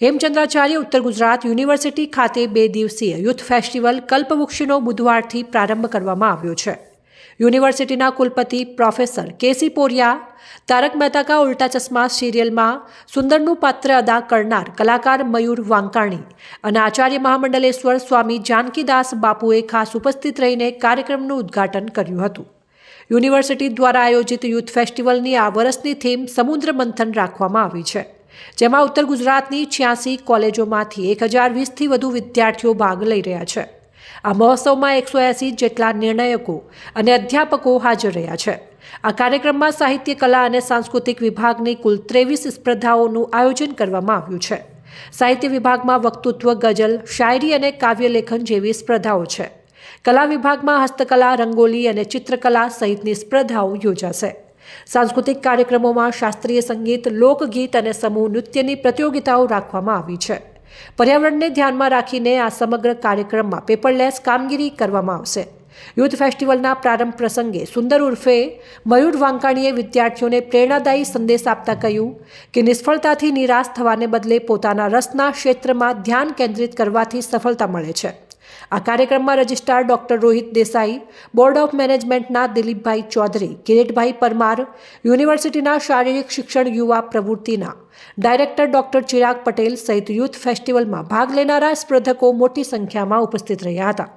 હેમચંદ્રાચાર્ય ઉત્તર ગુજરાત યુનિવર્સિટી ખાતે બે દિવસીય યુથ ફેસ્ટિવલ કલ્પવૃક્ષનો બુધવારથી પ્રારંભ કરવામાં આવ્યો છે. યુનિવર્સિટીના કુલપતિ professor K C Poria, Tarak Mehta ka Ulta Chashma સિરિયલમાં સુંદરનું પાત્ર અદા કરનાર કલાકાર મયુર વાંકાણી અને આચાર્ય મહામંડલેશ્વર સ્વામી જાનકીદાસ બાપુએ ખાસ ઉપસ્થિત રહીને કાર્યક્રમનું ઉદ્ઘાટન કર્યું હતું. યુનિવર્સિટી દ્વારા આયોજિત યુથ ફેસ્ટિવલની આ વર્ષની થીમ સમુદ્ર મંથન રાખવામાં આવી છે. જેમાં ઉત્તર ગુજરાતની છ્યાસી કોલેજોમાંથી એક હજાર વીસથી વધુ વિદ્યાર્થીઓ ભાગ લઈ રહ્યા છે. આ મહોત્સવમાં એકસો એંસી જેટલા નિર્ણયકો અને અધ્યાપકો હાજર રહ્યા છે. આ કાર્યક્રમમાં સાહિત્ય, કલા અને સાંસ્કૃતિક વિભાગની કુલ ત્રેવીસ સ્પર્ધાઓનું આયોજન કરવામાં આવ્યું છે. સાહિત્ય વિભાગમાં વક્તૃત્વ, ગઝલ, શાયરી અને કાવ્યલેખન જેવી સ્પર્ધાઓ છે. કલા વિભાગમાં હસ્તકલા, રંગોલી અને ચિત્રકલા સહિતની સ્પર્ધાઓ યોજાશે. સાંસ્કૃતિક કાર્યક્રમોમાં શાસ્ત્રીય સંગીત, લોકગીત અને સમૂહ નૃત્યની પ્રતિયોગિતાઓ રાખવામાં આવી છે. પર્યાવરણને ધ્યાનમાં રાખીને આ સમગ્ર કાર્યક્રમમાં પેપરલેસ કામગીરી કરવામાં આવશે. યુથ ફેસ્ટિવલના પ્રારંભ પ્રસંગે સુંદર ઉર્ફે મયુર વાંકાણીએ વિદ્યાર્થીઓને પ્રેરણાદાયી સંદેશ આપતા કહ્યું કે નિષ્ફળતાથી નિરાશ થવાને બદલે પોતાના રસના ક્ષેત્રમાં ધ્યાન કેન્દ્રિત કરવાથી સફળતા મળે છે. આ કાર્યક્રમમાં registrar doctor Rohit Desai, board of મેનેજમેન્ટના દિલીપભાઈ ચૌધરી, કિરીટભાઈ પરમાર, યુનિવર્સિટીના શારીરિક શિક્ષણ યુવા પ્રવૃત્તિના ડાયરેક્ટર ડોક્ટર ચિરાગ પટેલ સહિત યુથ ફેસ્ટિવલમાં ભાગ લેનારા સ્પર્ધકો મોટી સંખ્યામાં ઉપસ્થિત રહ્યા હતા.